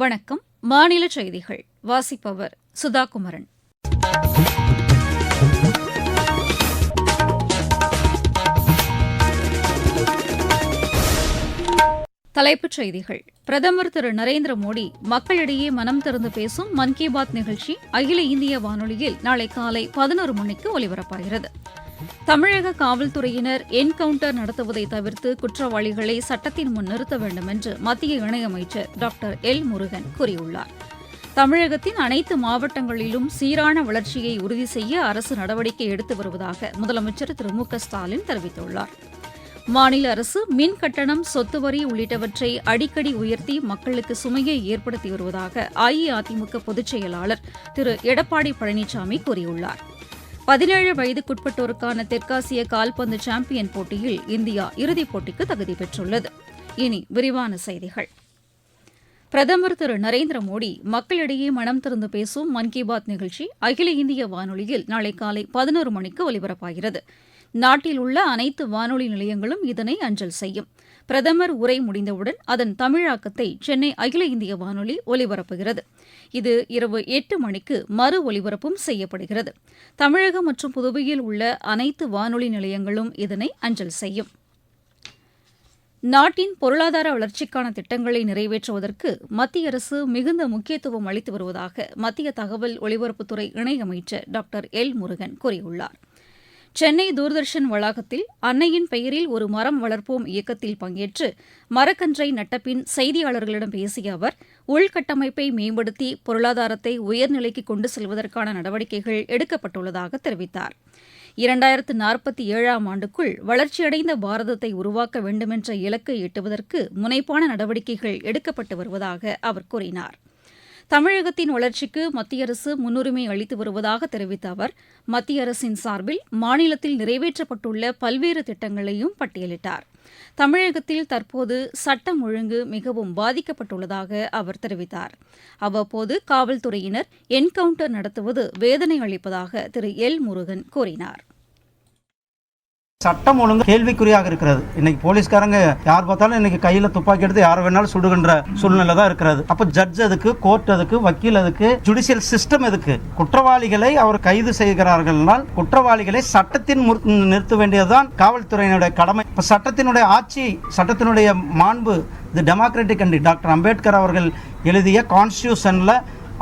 வணக்கம். மாநில செய்திகள். வாசிப்பவர் சுதா குமரன் தலைப்புச் செய்திகள். பிரதமர் திரு நரேந்திர மோடி மக்களிடையே மனம் திறந்து பேசும் மன் கி பாத் நிகழ்ச்சி அகில இந்திய வானொலியில் நாளை காலை பதினோரு மணிக்கு ஒலிபரப்பாகிறது. தமிழக காவல்துறையினர் என்கவுண்டர் நடத்துவதை தவிர்த்து குற்றவாளிகளை சட்டத்தின் முன் நிறுத்த வேண்டும் என்று மத்திய இணையமைச்சர் டாக்டர் எல் முருகன் கூறியுள்ளார். தமிழகத்தின் அனைத்து மாவட்டங்களிலும் சீரான வளர்ச்சியை உறுதி செய்ய அரசு நடவடிக்கை எடுத்து வருவதாக முதலமைச்சர் திரு மு ஸ்டாலின் தெரிவித்துள்ளார். மாநில அரசு மின் கட்டணம் சொத்து வரி உள்ளிட்டவற்றை அடிக்கடி உயர்த்தி மக்களுக்கு சுமையை ஏற்படுத்தி வருவதாக அஇஅதிமுக பொதுச் செயலாளர் திரு எடப்பாடி பழனிசாமி கூறியுள்ளார். பதினேழு வயதுக்குட்பட்டோருக்கான தெற்காசிய கால்பந்து சாம்பியன் போட்டியில் இந்தியா இறுதிப் போட்டிக்கு தகுதி பெற்றுள்ளது. இனி விரிவான செய்திகள். பிரதமர் திரு நரேந்திர மோடி மக்களிடையே மனம் திறந்து பேசும் மன் கி பாத் நிகழ்ச்சி அகில இந்திய வானொலியில் நாளை காலை பதினோரு மணிக்கு ஒலிபரப்பாகிறது. நாட்டில் உள்ள அனைத்து வானொலி நிலையங்களும் இதனை அஞ்சல் செய்யும். பிரதமர் உரை முடிந்தவுடன் அதன் தமிழாக்கத்தை சென்னை அகில இந்திய வானொலி ஒலிபரப்புகிறது. இது இரவு எட்டு மணிக்கு மறு ஒலிபரப்பும் செய்யப்படுகிறது. தமிழகம் மற்றும் புதுவையில் உள்ள அனைத்து வானொலி நிலையங்களும் இதனை அஞ்சல் செய்யும். நாட்டின் பொருளாதார வளர்ச்சிக்கான திட்டங்களை நிறைவேற்றுவதற்கு மத்திய அரசு மிகுந்த முக்கியத்துவம் அளித்து வருவதாக மத்திய தகவல் ஒலிபரப்புத்துறை இணையமைச்சர் டாக்டர் எல் முருகன் கூறியுள்ளார். சென்னை தூர்தர்ஷன் வளாகத்தில் அன்னையின் பெயரில் ஒரு மரம் வளர்ப்போம் இயக்கத்தில் பங்கேற்று மரக்கன்றை நட்டபின் செய்தியாளர்களிடம் பேசிய அவர் உள்கட்டமைப்பை மேம்படுத்தி பொருளாதாரத்தை உயர்நிலைக்கு கொண்டு செல்வதற்கான நடவடிக்கைகள் எடுக்கப்பட்டுள்ளதாக தெரிவித்தார். இரண்டாயிரத்து நாற்பத்தி ஏழாம் ஆண்டுக்குள் வளர்ச்சியடைந்த பாரதத்தை உருவாக்க வேண்டுமென்ற இலக்கை எட்டுவதற்கு முனைப்பான நடவடிக்கைகள் எடுக்கப்பட்டு வருவதாக அவர் கூறினார். தமிழகத்தின் வளர்ச்சிக்கு மத்திய அரசு முன்னுரிமை அளித்து வருவதாக தெரிவித்த அவர் மத்திய அரசின் சார்பில் மாநிலத்தில் நிறைவேற்றப்பட்டுள்ள பல்வேறு திட்டங்களையும் பட்டியலிட்டார். தமிழகத்தில் தற்போது சட்டம் ஒழுங்கு மிகவும் பாதிக்கப்பட்டுள்ளதாக அவர் தெரிவித்தார். அவ்வப்போது காவல்துறையினர் என்கவுண்டர் நடத்துவது வேதனை அளிப்பதாக திரு. எல். முருகன் கூறினார். சட்டம் ஒழுங்கு கேள்விக்குறியாக இருக்கிறது. இன்னைக்கு போலீஸ்காரங்க யார் பார்த்தாலும் இன்னைக்கு கையில துப்பாக்கி எடுத்து யார் வேணாலும் சுடுகின்ற சூழ்நிலை தான் இருக்கிறது. அப்ப ஜட்ஜ் அதுக்கு கோர்ட் அதுக்கு வக்கீல் அதுக்கு ஜுடிஷியல் சிஸ்டம் எதுக்கு? குற்றவாளிகளை அவர் கைது செய்கிறார்கள்னால் குற்றவாளிகளை சட்டத்தின் நிறுத்த வேண்டியதுதான் காவல்துறையினுடைய கடமை. இப்ப சட்டத்தினுடைய ஆட்சி சட்டத்தினுடைய மாண்பு இது டெமோக்ராட்டிக் கண்ட்ரி டாக்டர் அம்பேத்கர் அவர்கள் எழுதிய கான்ஸ்டியூஷன்ல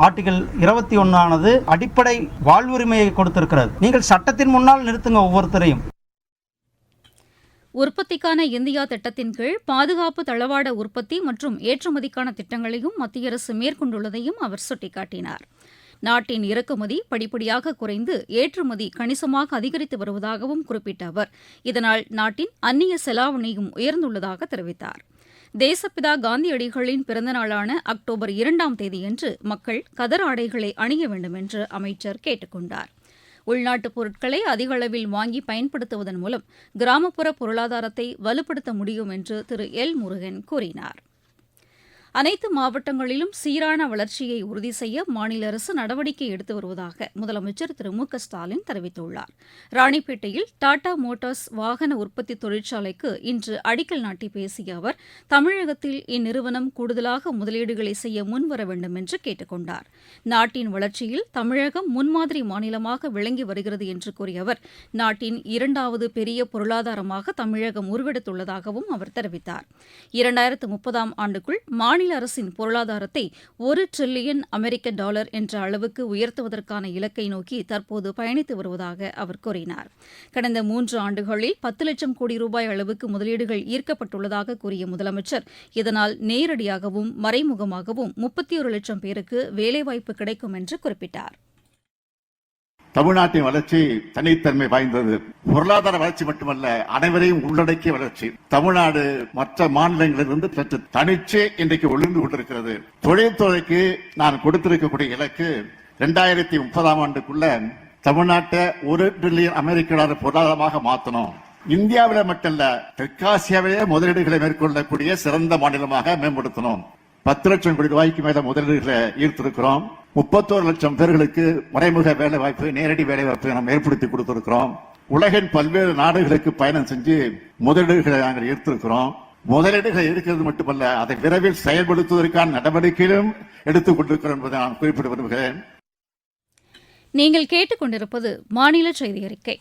ஆர்டிகல் இருபத்தி ஒன்னானது அடிப்படை வாழ்வுரிமையை கொடுத்திருக்கிறது. நீங்கள் சட்டத்தின் முன்னால் நிறுத்துங்க ஒவ்வொருத்தரையும். உற்பத்திக்கான இந்தியா திட்டத்தின் கீழ் பாதுகாப்பு தளவாட உற்பத்தி மற்றும் ஏற்றுமதிக்கான திட்டங்களையும் மத்திய அரசு மேற்கொண்டுள்ளதையும் அவர் சுட்டிக்காட்டினார். நாட்டின் இறக்குமதி படிப்படியாக குறைந்து ஏற்றுமதி கணிசமாக அதிகரித்து வருவதாகவும் குறிப்பிட்ட அவர். இதனால் நாட்டின் அந்நிய செலாவணியும் உயர்ந்துள்ளதாக தெரிவித்தார். தேசப்பிதா காந்தியடிகளின் பிறந்தநாளான அக்டோபர் இரண்டாம் தேதியன்று மக்கள் கதர் ஆடைகளை அணிய வேண்டும் என்று அமைச்சர் கேட்டுக் கொண்டாா் உள்நாட்டு பொருட்களை அதிக அளவில் வாங்கி பயன்படுத்துவதன் மூலம் கிராமப்புற பொருளாதாரத்தை வலுப்படுத்த முடியும் என்று திரு எல் முருகன் கூறினார். அனைத்து மாவட்டங்களிலும் சீரான வளர்ச்சியை உறுதி செய்ய மாநில அரசு நடவடிக்கை எடுத்து வருவதாக முதலமைச்சர் திரு மு க ஸ்டாலின் தெரிவித்துள்ளார். ராணிப்பேட்டையில் டாடா மோட்டார்ஸ் வாகன உற்பத்தி தொழிற்சாலைக்கு இன்று அடிக்கல் நாட்டி பேசிய அவர் தமிழகத்தில் இந்நிறுவனம் கூடுதலாக முதலீடுகளை செய்ய முன்வர வேண்டும் என்று கேட்டுக் கொண்டார். நாட்டின் வளர்ச்சியில் தமிழகம் முன்மாதிரி மாநிலமாக விளங்கி வருகிறது என்று கூறிய அவர் நாட்டின் இரண்டாவது பெரிய பொருளாதாரமாக தமிழகம் உருவெடுத்துள்ளதாகவும் அவர் தெரிவித்தார். இரண்டாயிரத்து முப்பதாம் ஆண்டுக்குள் மாநில அரசின் பொருளாதாரத்தை ஒரு டிரில்லியன் அமெரிக்க டாலர் என்ற அளவுக்கு உயர்த்துவதற்கான இலக்கை நோக்கி தற்போது பயணித்து வருவதாக அவர் கூறினார். கடந்த மூன்று ஆண்டுகளில் பத்து லட்சம் கோடி ரூபாய் அளவுக்கு முதலீடுகள் ஈர்க்கப்பட்டுள்ளதாக கூறிய முதலமைச்சர் இதனால் நேரடியாகவும் மறைமுகமாகவும் முப்பத்தி ஒரு லட்சம் பேருக்கு வேலைவாய்ப்பு கிடைக்கும் என்று குறிப்பிட்டார். தமிழ்நாட்டின் வளர்ச்சி தனித்தன்மை வாய்ந்தது. பொருளாதார வளர்ச்சி மட்டுமல்ல அனைவரையும் உள்ளடக்கிய வளர்ச்சி. தமிழ்நாடு மற்ற மாநிலங்களிலிருந்து சற்று தனிச்சே இன்றைக்கு ஒளிர்ந்து கொண்டிருக்கிறது. தொழில்துறைக்கு நான் கொடுத்திருக்கக்கூடிய இலக்கு இரண்டாயிரத்தி முப்பதாம் ஆண்டுக்குள்ள தமிழ்நாட்டை ஒரு டிரில்லியன் அமெரிக்க டாலர் பொருளாதாரமாக மாற்றணும் இந்தியாவில மட்டுமல்ல தெற்காசியாவிலேயே முதலீடுகளை மேற்கொள்ளக்கூடிய சிறந்த மாநிலமாக மேம்படுத்தணும். பத்து லட்சம் கோடி ரூபாய்க்கு மேல முதலீடுகளை ஈர்த்திருக்கிறோம். முப்பத்தோரு லட்சம் பேர்களுக்கு மறைமுக வேலை வாய்ப்பு நேரடி வேலை வாய்ப்பு நாம் ஏற்படுத்தி கொடுத்திருக்கிறோம். உலகின் பல்வேறு நாடுகளுக்கு பயணம் செஞ்சு முதலீடுகளை நாங்கள் ஈர்த்திருக்கிறோம். முதலீடுகள் இருக்கிறது மட்டுமல்ல அதை விரைவில் செயல்படுத்துவதற்கான நடவடிக்கையிலும் எடுத்துக் கொண்டிருக்கிறோம் என்பதை நான் குறிப்பிட விரும்புகிறேன். நீங்கள் கேட்டுக்கொண்டிருப்பது மாநில செய்தி அறிக்கை.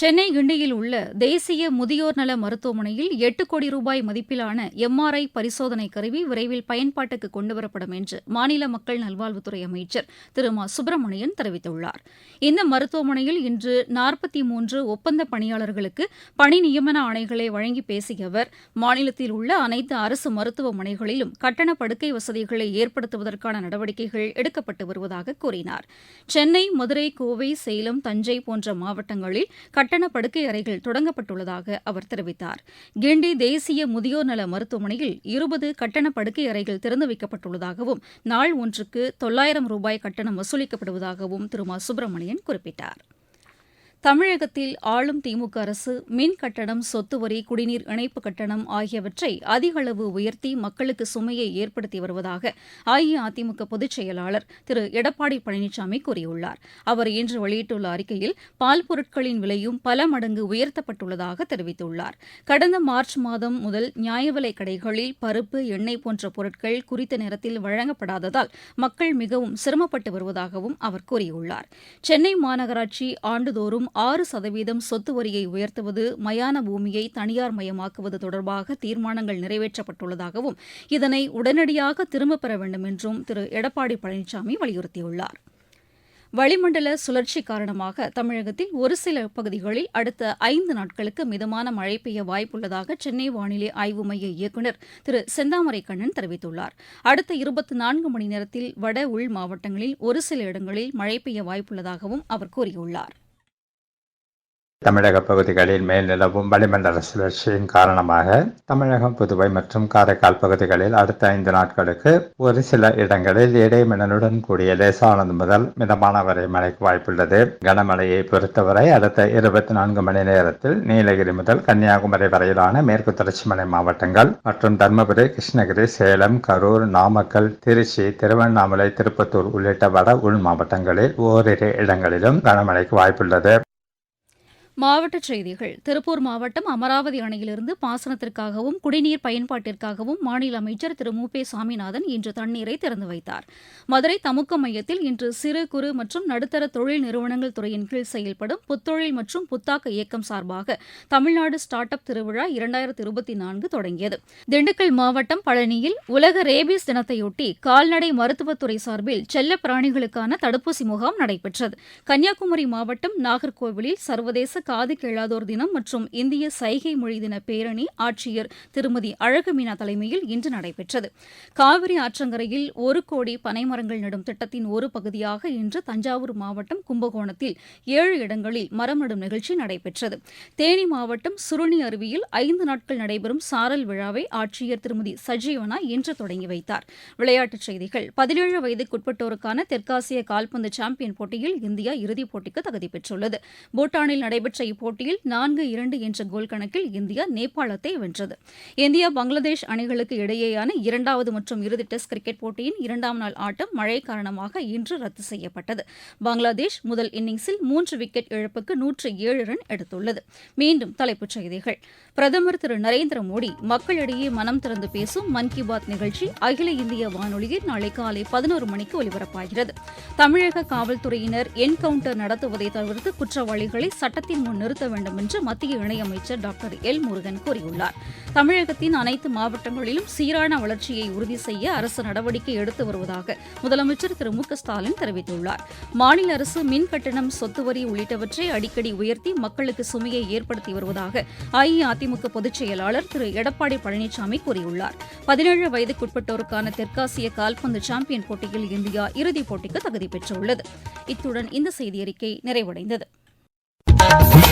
சென்னை கிண்டியில் உள்ள தேசிய முதியோர் நல மருத்துவமனையில் எட்டு கோடி ரூபாய் மதிப்பிலான எம்ஆர்ஐ பரிசோதனை கருவி விரைவில் பயன்பாட்டுக்கு கொண்டுவரப்படும் என்று மாநில மக்கள் நல்வாழ்வுத்துறை அமைச்சர் திரு மா. சுப்பிரமணியன் தெரிவித்துள்ளார். இந்த மருத்துவமனையில் இன்று நாற்பத்தி மூன்று ஒப்பந்த பணியாளர்களுக்கு பணி நியமன ஆணைகளை வழங்கி பேசிய அவர் மாநிலத்தில் உள்ள அனைத்து அரசு மருத்துவமனைகளிலும் கட்டண படுக்கை வசதிகளை ஏற்படுத்துவதற்கான நடவடிக்கைகள் எடுக்கப்பட்டு வருவதாக கூறினார். சென்னை மதுரை கோவை சேலம் தஞ்சை போன்ற மாவட்டங்களில் கட்டண படுக்கை அறைகள் தொடங்கப்பட்டுள்ளதாக அவர் தெரிவித்தார். கிண்டி தேசிய முதியோர் நல மருத்துவமனையில் இருபது கட்டண படுக்கை அறைகள் திறந்து வைக்கப்பட்டுள்ளதாகவும் நாள் ஒன்றுக்கு தொள்ளாயிரம் ரூபாய் கட்டணம் வசூலிக்கப்படுவதாகவும் திரு மா சுப்பிரமணியன் குறிப்பிட்டார். தமிழகத்தில் ஆளும் திமுக அரசு மின் கட்டணம் சொத்து வரி குடிநீர் இணைப்பு கட்டணம் ஆகியவற்றை அதிக அளவு உயர்த்தி மக்களுக்கு சுமையை ஏற்படுத்தி வருவதாக அஇஅதிமுக பொதுச் செயலாளர் திரு. எடப்பாடி பழனிசாமி கூறியுள்ளார். அவர் இன்று வெளியிட்டுள்ள அறிக்கையில் பால் பொருட்களின் விலையும் பல மடங்கு உயர்த்தப்பட்டுள்ளதாக தெரிவித்துள்ளார். கடந்த மார்ச் மாதம் முதல் நியாய விலை கடைகளில் பருப்பு எண்ணெய் போன்ற பொருட்கள் குறித்த நேரத்தில் வழங்கப்படாததால் மக்கள் மிகவும் சிரமப்பட்டு வருவதாகவும் அவர் கூறியுள்ளார். சென்னை மாநகராட்சி ஆண்டுதோறும் ஆறு சதவீதம் சொத்து வரியை உயர்த்துவது மயான பூமியை தனியார் மயமாக்குவது தொடர்பாக தீர்மானங்கள் நிறைவேற்றப்பட்டுள்ளதாகவும் இதனை உடனடியாக திரும்பப் பெற வேண்டும் என்றும் திரு. எடப்பாடி பழனிசாமி வலியுறுத்தியுள்ளார். வளிமண்டல சுழற்சி காரணமாக தமிழகத்தில் ஒரு சில பகுதிகளில் அடுத்த ஐந்து நாட்களுக்கு மிதமான மழை பெய்ய வாய்ப்புள்ளதாக சென்னை வானிலை ஆய்வு மைய இயக்குநர் திரு. செந்தாமரை கண்ணன் தெரிவித்துள்ளார். அடுத்த இருபத்தி நான்கு மணி நேரத்தில் வட உள் மாவட்டங்களில் ஒரு சில இடங்களில் மழை பெய்ய வாய்ப்புள்ளதாகவும் அவர் கூறியுள்ளார். தமிழக பகுதிகளில் மேல் நிலவும் வளிமண்டல சுழற்சியின் காரணமாக தமிழகம் புதுவை மற்றும் காரைக்கால் பகுதிகளில் அடுத்த ஐந்து நாட்களுக்கு ஒரு சில இடங்களில் இடைமின்னலுடன் கூடிய லேசானது முதல் மிதமான வரை மழைக்கு வாய்ப்புள்ளது. கனமழையை பொறுத்தவரை அடுத்த இருபத்தி நான்கு மணி நேரத்தில் நீலகிரி முதல் கன்னியாகுமரி வரையிலான மேற்கு தொடர்ச்சி மலை மாவட்டங்கள் மற்றும் தருமபுரி கிருஷ்ணகிரி சேலம் கரூர் நாமக்கல் திருச்சி திருவண்ணாமலை திருப்பத்தூர் உள்ளிட்ட வட உள் மாவட்டங்களில் ஓரிரு இடங்களிலும் கனமழைக்கு வாய்ப்புள்ளது. மாவட்டச் செய்திகள். திருப்பூர் மாவட்டம் அமராவதி அணையிலிருந்து பாசனத்திற்காகவும் குடிநீர் பயன்பாட்டிற்காகவும் மாநில அமைச்சர் திரு. மு. பே. சாமிநாதன் இன்று தண்ணீரை திறந்து வைத்தார். மதுரை தமுக்க மையத்தில் இன்று சிறு குறு மற்றும் நடுத்தர தொழில் நிறுவனங்கள் துறையின் கீழ் செயல்படும் புத்தொழில் மற்றும் புத்தாக்க இயக்கம் சார்பாக தமிழ்நாடு ஸ்டார்ட் அப் திருவிழா இரண்டாயிரத்தி இருபத்தி நான்கு தொடங்கியது. திண்டுக்கல் மாவட்டம் பழனியில் உலக ரேபீஸ் தினத்தையொட்டி கால்நடை மருத்துவத்துறை சார்பில் செல்ல பிராணிகளுக்கான தடுப்பூசி முகாம் நடைபெற்றது. கன்னியாகுமரி மாவட்டம் நாகர்கோவிலில் சர்வதேச காது கேளாதோர் தினம் மற்றும் இந்திய சைகை மொழி தின பேரணி ஆட்சியர் திருமதி அழகுமீனா தலைமையில் இன்று நடைபெற்றது. காவிரி ஆற்றங்கரையில் ஒரு கோடி பனைமரங்கள் நடும் திட்டத்தின் ஒரு பகுதியாக இன்று தஞ்சாவூர் மாவட்டம் கும்பகோணத்தில் ஏழு இடங்களில் மரம் நடும் நிகழ்ச்சி நடைபெற்றது. தேனி மாவட்டம் சுருணி அருவியில் ஐந்து நாட்கள் நடைபெறும் சாரல் விழாவை ஆட்சியர் திருமதி சஜீவனா இன்று தொடங்கி வைத்தார். விளையாட்டுச் செய்திகள். பதினேழு வயதுக்குட்பட்டோருக்கான தெற்காசிய கால்பந்து சாம்பியன் போட்டியில் இந்தியா இறுதிப் போட்டிக்கு தகுதி பெற்றுள்ளது. பூட்டானில் நடைபெற்ற நடைபெற்ற இப்போட்டியில் நான்கு இரண்டு என்ற கோல் கணக்கில் இந்தியா நேபாளத்தை வென்றது. இந்தியா பங்களாதேஷ் அணிகளுக்கு இடையேயான இரண்டாவது மற்றும் இறுதி டெஸ்ட் கிரிக்கெட் போட்டியின் இரண்டாம் நாள் ஆட்டம் மழை காரணமாக இன்று ரத்து செய்யப்பட்டது. பங்களாதேஷ் முதல் இன்னிங்ஸில் மூன்று விக்கெட் இழப்புக்கு நூற்று ஏழு ரன் எடுத்துள்ளது. மீண்டும் தலைப்புச் செய்திகள். பிரதமர் திரு நரேந்திர மோடி மக்களிடையே மனம் திறந்து பேசும் மன் கி பாத் நிகழ்ச்சி அகில இந்திய வானொலியில் நாளை காலை பதினோரு மணிக்கு ஒலிபரப்பாகிறது. தமிழக காவல்துறையினர் என்கவுண்டர் நடத்துவதை தவிர்த்து குற்றவாளிகளை சட்டத்தின் முன் நிறுத்த வேண்டும் என்று மத்திய இணையமைச்சர் டாக்டர் எல் முருகன் கூறியுள்ளார். தமிழகத்தின் அனைத்து மாவட்டங்களிலும் சீரான வளர்ச்சியை உறுதி செய்ய அரசு நடவடிக்கை எடுத்து வருவதாக முதலமைச்சர் திரு மு ஸ்டாலின் தெரிவித்துள்ளார். மாநில அரசு மின் கட்டணம் சொத்து வரி உள்ளிட்டவற்றை அடிக்கடி உயர்த்தி மக்களுக்கு சுமையை ஏற்படுத்தி வருவதாக அஇஅதிமுக பொதுச் செயலாளர் திரு எடப்பாடி பழனிசாமி கூறியுள்ளார். பதினேழு வயதுக்குட்பட்டோருக்கான தெற்காசிய கால்பந்து சாம்பியன் போட்டியில் இந்தியா இறுதிப் போட்டிக்கு தகுதி பெற்றுள்ளது. இத்துடன் இந்த செய்தியறிக்கை நிறைவடைந்தது. Oui.